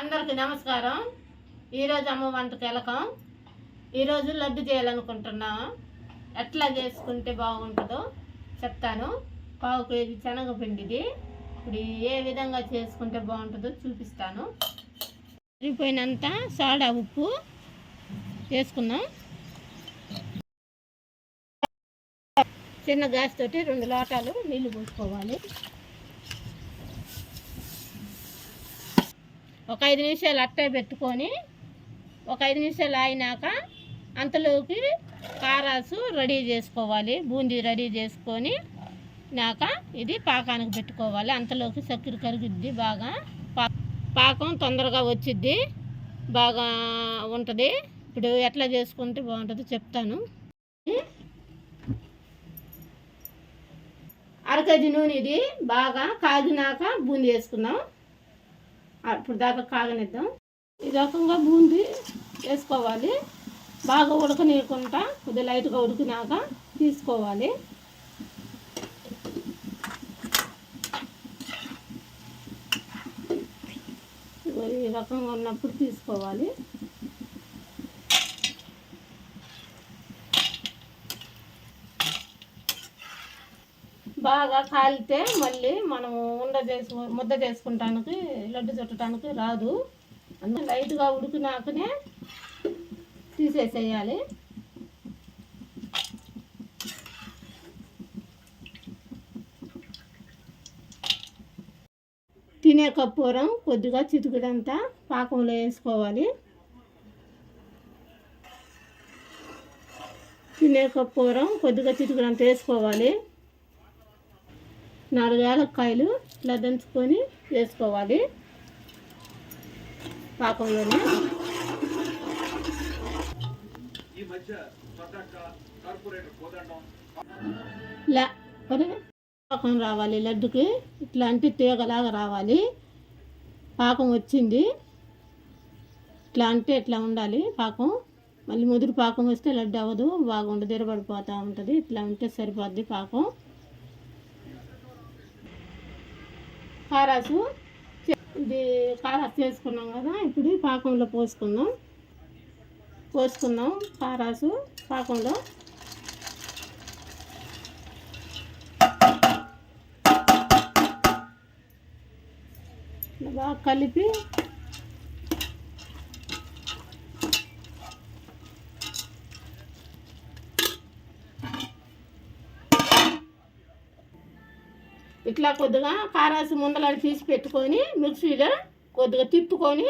అందరికి నమస్కారం. ఈరోజు అమ్మ వంటకి వెళ్ళకం ఈరోజు లడ్డు చేయాలనుకుంటున్నాము ఎట్లా చేసుకుంటే బాగుంటుందో చెప్తాను. పావు కేజీ శనగపిండిది. ఇప్పుడు ఏ విధంగా చేసుకుంటే బాగుంటుందో చూపిస్తాను. సరిపోయినంత సోడా ఉప్పు చేసుకుందాం. చిన్న గ్యాస్ తోటి రెండు లోటాలు నీళ్ళు పోసుకోవాలి. ఒక ఐదు నిమిషాలు అట్టే పెట్టుకొని ఒక ఐదు నిమిషాలు ఆయినాక అంతలోకి కారాసు రెడీ చేసుకోవాలి. బూందీ రెడీ చేసుకొని నాక ఇది పాకానికి పెట్టుకోవాలి. అంతలోకి చక్కెర కరుగుద్ది బాగా పా- పాకం తొందరగా వచ్చిద్ది బాగా ఉంటుంది. ఇప్పుడు ఎట్లా చేసుకుంటే బాగుంటుందో చెప్తాను. అరకేజీ నూనె ఇది బాగా కాగినాక బూందీ వేసుకుందాం. అప్పుడు దాకా కాగనిద్దాం. ఈ రకంగా బూందీ వేసుకోవాలి. బాగా ఉడకనీయకుండా కొద్దిగా లైట్గా ఉడికినాక తీసుకోవాలి. ఈ రకంగా ఉన్నప్పుడు తీసుకోవాలి. బాగా కాలితే మళ్ళీ మనం ఉండ చేసు ముద్ద చేసుకుంటానికి లడ్డు చుట్టడానికి రాదు. అందులో లైట్గా ఉడికినాకనే తీసేసేయాలి. తినే కర్పూరం కొద్దిగా చితుకుడంతా పాకంలో వేసుకోవాలి. తినే కర్పూరం కొద్దిగా చితుకుడంతా వేసుకోవాలి. నాలుగు యాలక్కాయలు ఇట్లా దంచుకొని వేసుకోవాలి పాకంలోనే పాకం రావాలి లడ్డుకి. ఇట్లాంటి తీగలాగా రావాలి. పాకం వచ్చింది. ఇట్లా అంటే ఇట్లా ఉండాలి పాకం. మళ్ళీ ముదురు పాకం వస్తే లడ్డు అవ్వదు బాగుండదు ఎరబడిపోతూ ఉంటుంది. ఇట్లా ఉంటే సరిపోద్ది పాకం. కారాసు చే- ఇది కారాసు చేసుకున్నాం కదా ఇప్పుడు ఈ పాకంలో పోసుకుందాం. పోసుకుందాం కారాసు పాకంలో. బాగా కలిపి ఇట్లా కొద్దిగా కారాసి ముందలని తీసి పెట్టుకొని మిక్సీలో కొద్దిగా తిప్పుకొని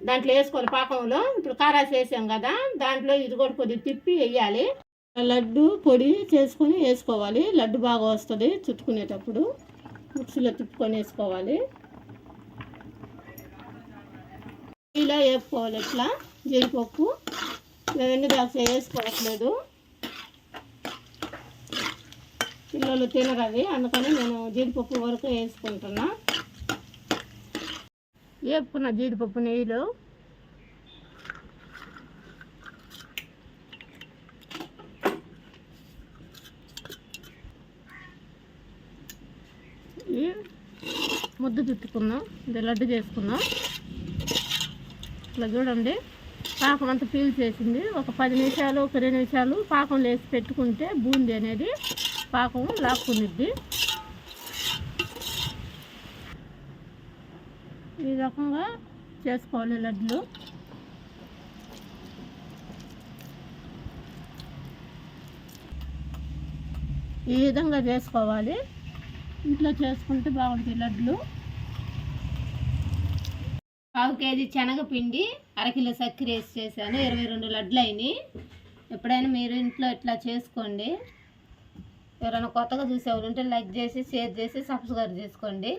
దాంట్లో వేసుకోవాలి పాకంలో ఇప్పుడు కారాసి వేసాం కదా దాంట్లో ఇది కూడా కొద్దిగా తిప్పి వేయాలి. లడ్డు పొడి చేసుకొని వేసుకోవాలి. లడ్డు బాగా వస్తుంది చుట్టుకునేటప్పుడు. మిక్సీలో తిప్పుకొని వేసుకోవాలి. ఇలా వేసుకోవాలి ఇట్లా జీడిపప్పు. మేము ఎన్ని దాకా వేసుకోవట్లేదు. పిల్లలు తినరు అవి అందుకని నేను జీడిపప్పు వరకు వేసుకుంటున్నా. వేపుకున్న జీడిపప్పు నెయ్యిలో. ముద్దు ముద్ద చుట్టుకున్నాం. ఇది లడ్డు చేసుకున్నాం. ఇట్లా చూడండి. పాకం అంతా పీల్చేసింది. ఒక పది నిమిషాలు ఒక రెండు నిమిషాలు పాకం వేసి పెట్టుకుంటే బూందీ అనేది పాకం లాక్కునిద్ది ఈ రకంగా చేసుకోవాలి లడ్లు. ఈ విధంగా చేసుకోవాలి. ఇంట్లో చేసుకుంటే బాగుంటాయి లడ్లు. పావు కేజీ శనగపిండి అరకిలో చక్కెర వేసి చేశాను. ఇరవై రెండు లడ్లు అయినాయి. ఎప్పుడైనా మీరు ఇంట్లో ఇట్లా చేసుకోండి. ఎవరైనా కొత్తగా చూసేవాళ్ళు ఉంటే లైక్ చేసి షేర్ చేసి సబ్స్క్రైబ్ చేసుకోండి.